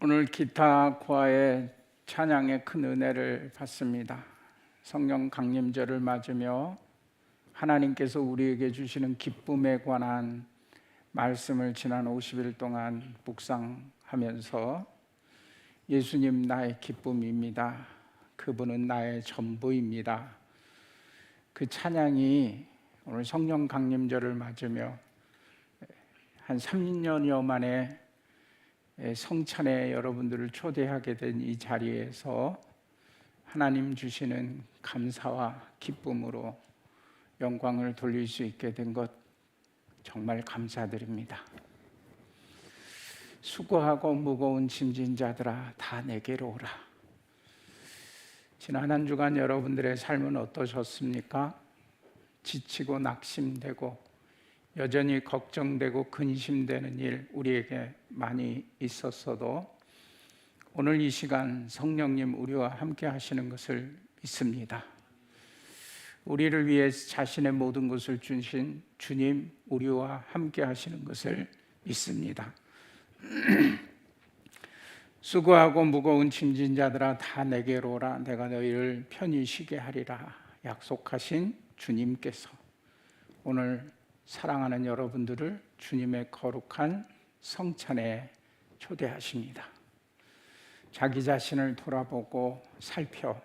오늘 기타 코아의 찬양의 큰 은혜를 받습니다. 성령 강림절을 맞으며 하나님께서 우리에게 주시는 기쁨에 관한 말씀을 지난 50일 동안 묵상하면서 예수님 나의 기쁨입니다. 그분은 나의 전부입니다. 그 찬양이 오늘 성령 강림절을 맞으며 한 3년여 만에 성찬에 여러분들을 초대하게 된 이 자리에서 하나님 주시는 감사와 기쁨으로 영광을 돌릴 수 있게 된 것 정말 감사드립니다. 수고하고 무거운 짐진 자들아 다 내게로 오라. 지난 한 주간 여러분들의 삶은 어떠셨습니까? 지치고 낙심되고 여전히 걱정되고 근심되는 일 우리에게 많이 있었어도 오늘 이 시간 성령님 우리와 함께 하시는 것을 믿습니다. 우리를 위해 자신의 모든 것을 주신 주님 우리와 함께 하시는 것을 믿습니다. 수고하고 무거운 짐진 자들아 다 내게로 오라 내가 너희를 편히 쉬게 하리라 약속하신 주님께서 오늘 사랑하는 여러분들을 주님의 거룩한 성찬에 초대하십니다. 자기 자신을 돌아보고 살펴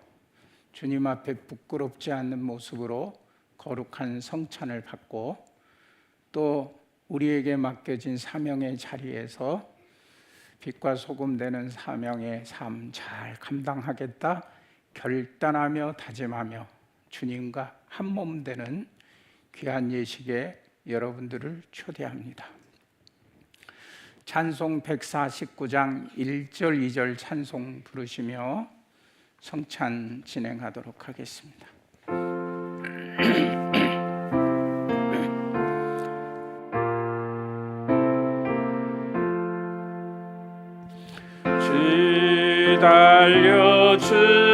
주님 앞에 부끄럽지 않는 모습으로 거룩한 성찬을 받고 또 우리에게 맡겨진 사명의 자리에서 빛과 소금 되는 사명의 삶 잘 감당하겠다 결단하며 다짐하며 주님과 한 몸 되는 귀한 예식에 여러분들을 초대합니다. 찬송 149장 1절 2절 찬송 부르시며 성찬 진행하도록 하겠습니다. 주 달려 죽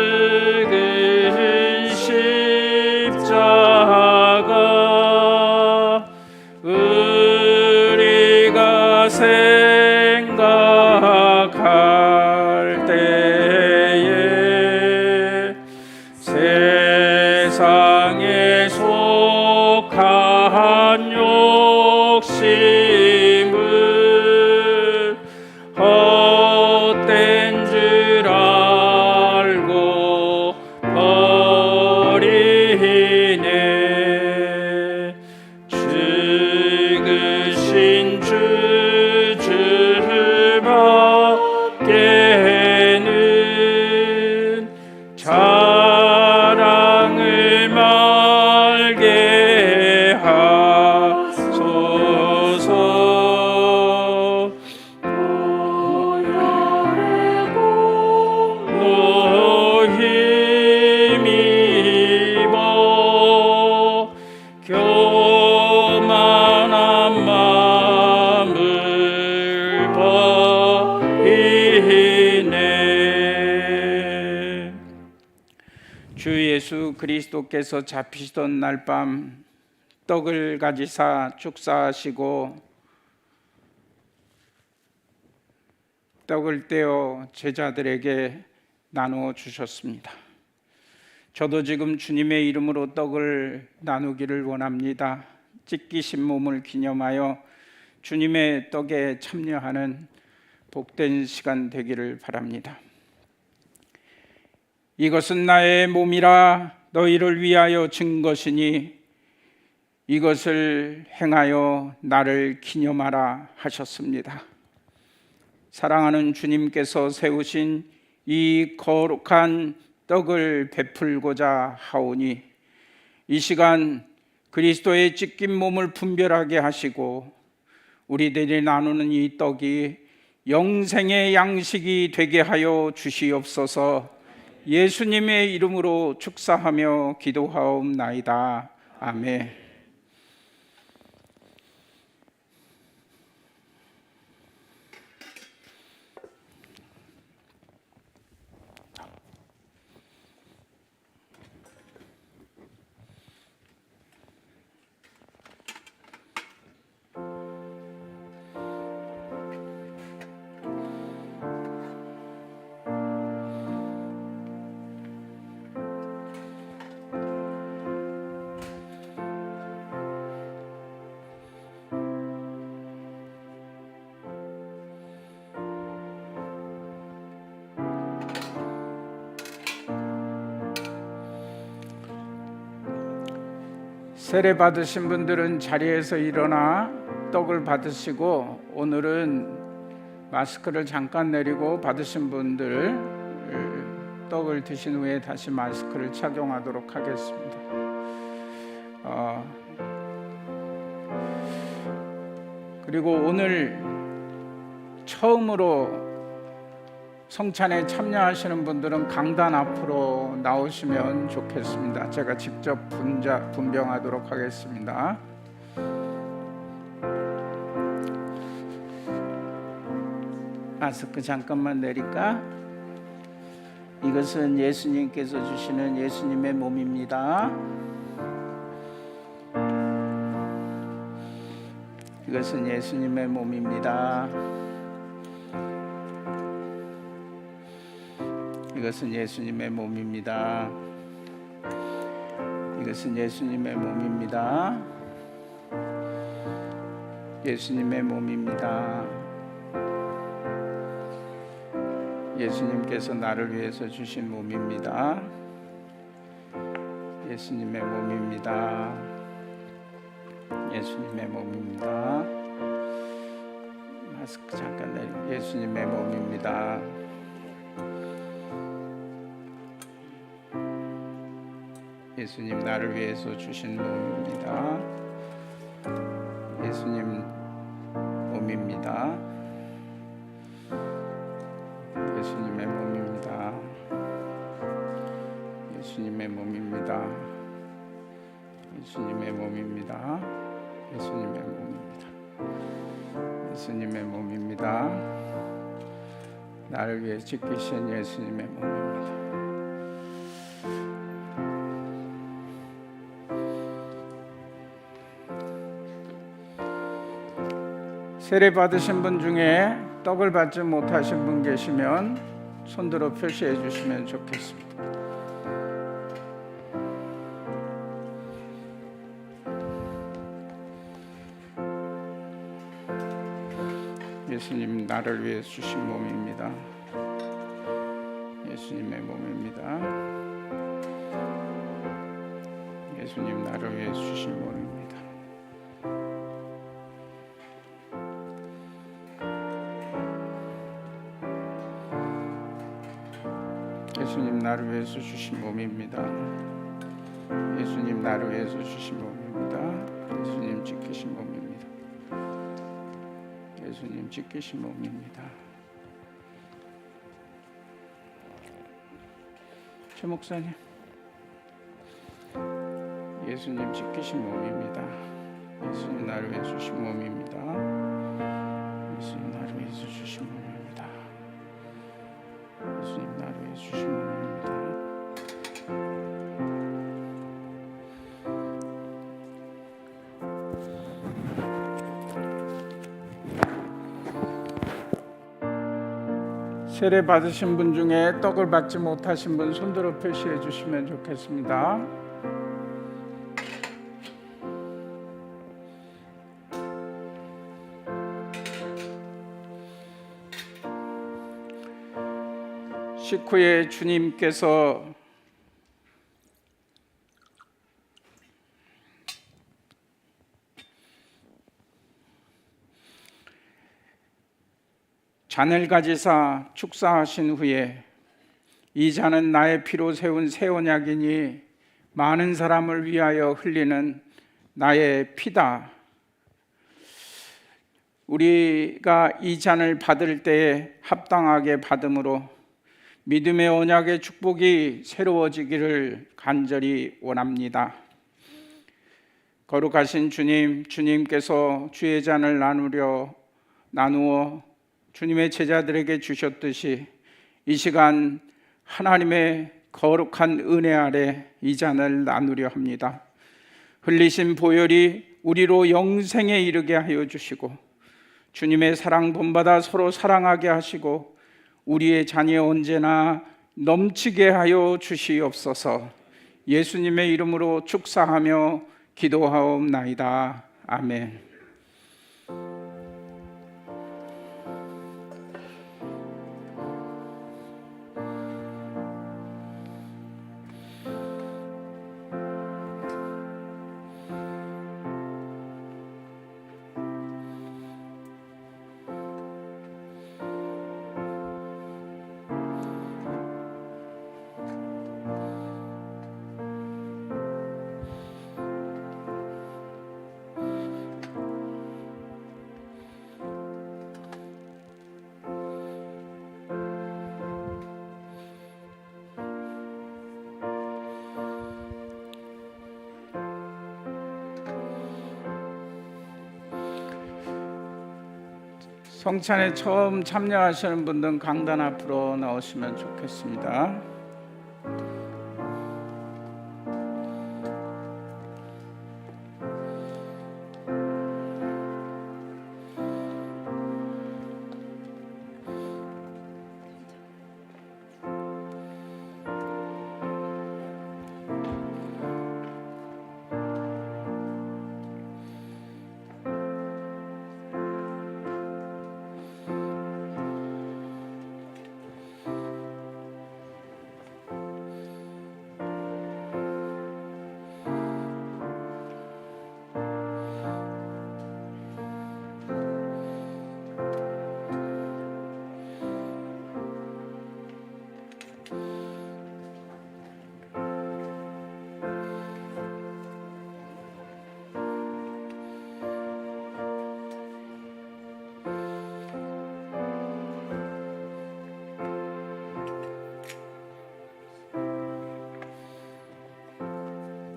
예수 그리스도께서 잡히시던 날 밤 떡을 가지사 축사하시고 떡을 떼어 제자들에게 나누어 주셨습니다. 저도 지금 주님의 이름으로 떡을 나누기를 원합니다. 찢기신 몸을 기념하여 주님의 떡에 참여하는 복된 시간 되기를 바랍니다. 이것은 나의 몸이라 너희를 위하여 진 것이니 이것을 행하여 나를 기념하라 하셨습니다. 사랑하는 주님께서 세우신 이 거룩한 떡을 베풀고자 하오니 이 시간 그리스도의 찢긴 몸을 분별하게 하시고 우리들이 나누는 이 떡이 영생의 양식이 되게 하여 주시옵소서 예수님의 이름으로 축사하며 기도하옵나이다. 아멘. 세례 받으신 분들은 자리에서 일어나 떡을 받으시고 오늘은 마스크를 잠깐 내리고 받으신 분들 떡을 드신 후에 다시 마스크를 착용하도록 하겠습니다. 어, 그리고 오늘 처음으로 성찬에 참여하시는 분들은 강단 앞으로 나오시면 좋겠습니다. 제가 직접 분자, 분병하도록 하겠습니다. 마스크 잠깐만 내릴까? 이것은 예수님께서 주시는 예수님의 몸입니다. 이것은 예수님의 몸입니다. 이것은 예수님의 몸입니다. 이것은 예수님의 몸입니다. 예수님의 몸입니다. 예수님께서 나를 위해서 주신 몸입니다. 예수님의 몸입니다. 예수님의 몸입니다. 마스크 잠깐 내리. 예수님의 몸입니다. 예수님 나를 위해서 주신 몸입니다. 예수님 몸입니다. 예수님의 몸입니다. 예수님의 몸입니다. 예수님의 몸입니다. 예수님의 몸입니다. 예수님의 몸입니다. 나를 위해 지키신 예수님의 몸입니다. 세례 받으신 분 중에 떡을 받지 못하신 분 계시면 손들어 표시해 주시면 좋겠습니다. 예수님 나를 위해 주신 몸입니다. 예수님의 몸입니다. 예수님 나를 위해 주신 몸입니다. 예수님 나를 위해서 주신 몸입니다. 예수님 나를 위해서 주신 몸입니다. 예수님 지키신 몸입니다. 예수님 지키신 몸입니다. 최 목사님, 예수님 지키신 몸입니다. 예수님 나를 위해 주신 몸입니다. 예수님 나를 위해서 주신 몸 세례 받으신 분 중에 떡을 받지 못하신 분 손들어 표시해 주시면 좋겠습니다. 식후에 주님께서 잔을 가지사 축사하신 후에 이 잔은 나의 피로 세운 새 언약이니 많은 사람을 위하여 흘리는 나의 피다. 우리가 이 잔을 받을 때에 합당하게 받음으로 믿음의 언약의 축복이 새로워지기를 간절히 원합니다. 거룩하신 주님, 주님께서 주의 잔을 나누려 나누어 주님의 제자들에게 주셨듯이 이 시간 하나님의 거룩한 은혜 아래 이 잔을 나누려 합니다. 흘리신 보혈이 우리로 영생에 이르게 하여 주시고 주님의 사랑 본받아 서로 사랑하게 하시고 우리의 잔이 언제나 넘치게 하여 주시옵소서. 예수님의 이름으로 축사하며 기도하옵나이다. 아멘. 성찬에 처음 참여하시는 분들은 강단 앞으로 나오시면 좋겠습니다.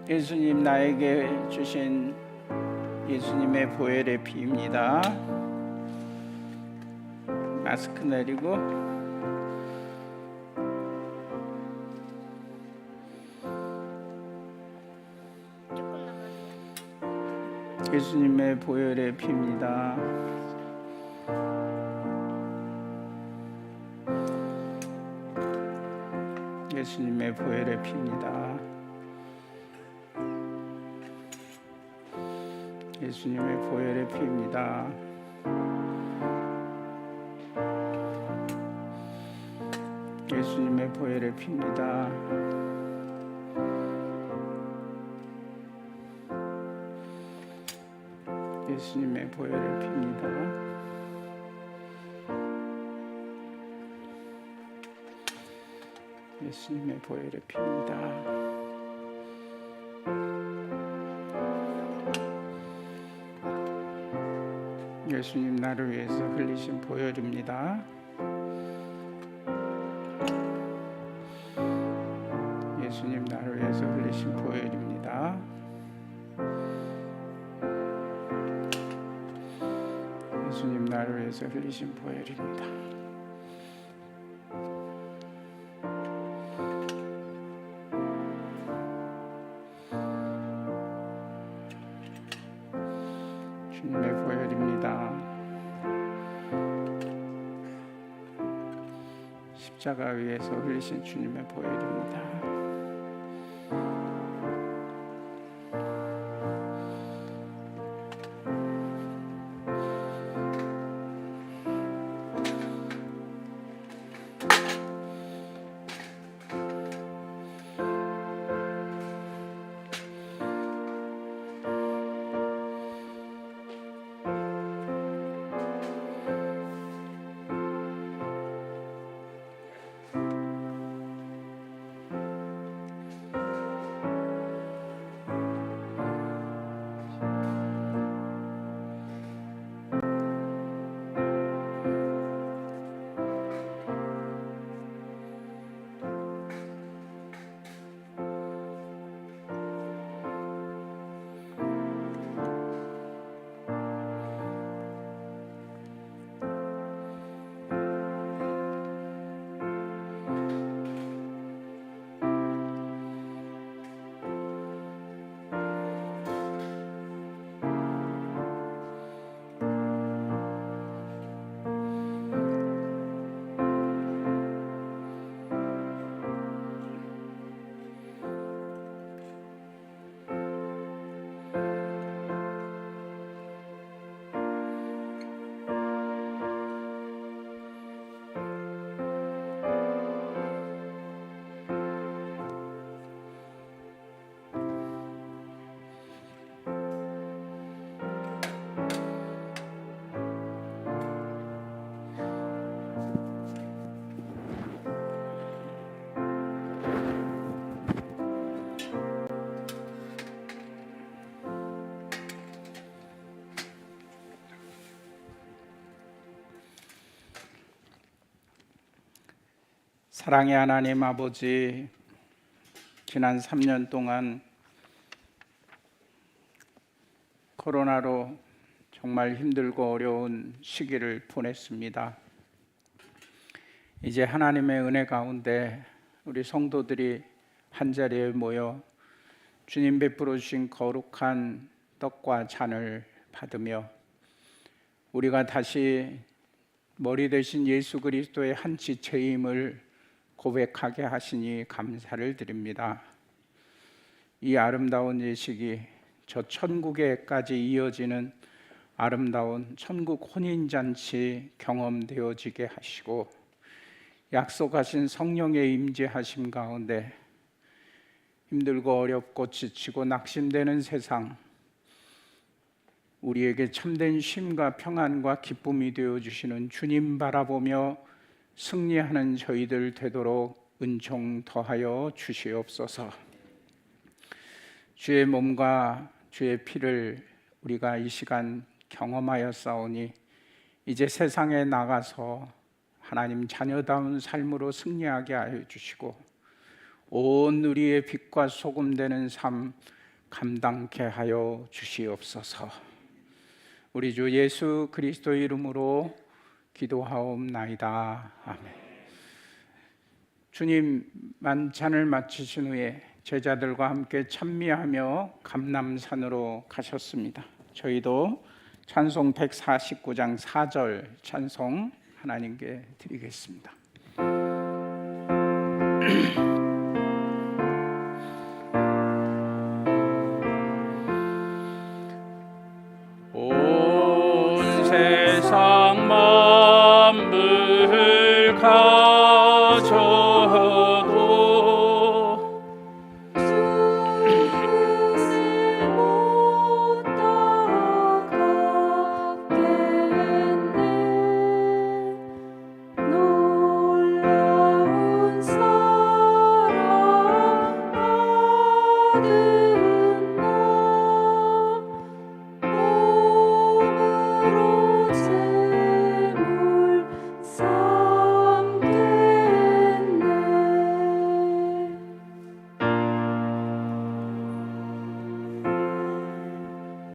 예수님 나에게 주신 예수님의 보혈의 피입니다. 마스크 내리고. 예수님의 보혈의 피입니다. 예수님의 보혈의 피입니다. 예수님의 보혈의 피입니다. 예수님의 보혈의 피입니다. 예수님의 보혈의 피입니다. 예수님의 보혈의 피입니다. 예수님 나를 위해서 흘리신 보혈입니다. 예수님 나를 위해서 흘리신 보혈입니다. 예수님 나를 위해서 흘리신 보혈입니다. 십자가 위에서 흘리신 주님의 보혈입니다. 사랑의 하나님 아버지, 지난 3년 동안 코로나로 정말 힘들고 어려운 시기를 보냈습니다. 이제 하나님의 은혜 가운데 우리 성도들이 한 자리에 모여 주님 베풀어 주신 거룩한 떡과 잔을 받으며 우리가 다시 머리 대신 예수 그리스도의 한 지체임을 고백하게 하시니 감사를 드립니다. 이 아름다운 예식이 저 천국에까지 이어지는 아름다운 천국 혼인잔치 경험되어지게 하시고 약속하신 성령의 임재하심 가운데 힘들고 어렵고 지치고 낙심되는 세상 우리에게 참된 쉼과 평안과 기쁨이 되어 주시는 주님 바라보며 승리하는 저희들 되도록 은총 더하여 주시옵소서. 주의 몸과 주의 피를 우리가 이 시간 경험하여 싸우니 이제 세상에 나가서 하나님 자녀다운 삶으로 승리하게 하여 주시고 온 우리의 빛과 소금 되는 삶 감당케 하여 주시옵소서. 우리 주 예수 그리스도 이름으로 기도하옵나이다. 아멘. 주님 만찬을 마치신 후에 제자들과 함께 찬미하며 감남산으로 가셨습니다. 저희도 찬송 149장 4절 찬송 하나님께 드리겠습니다.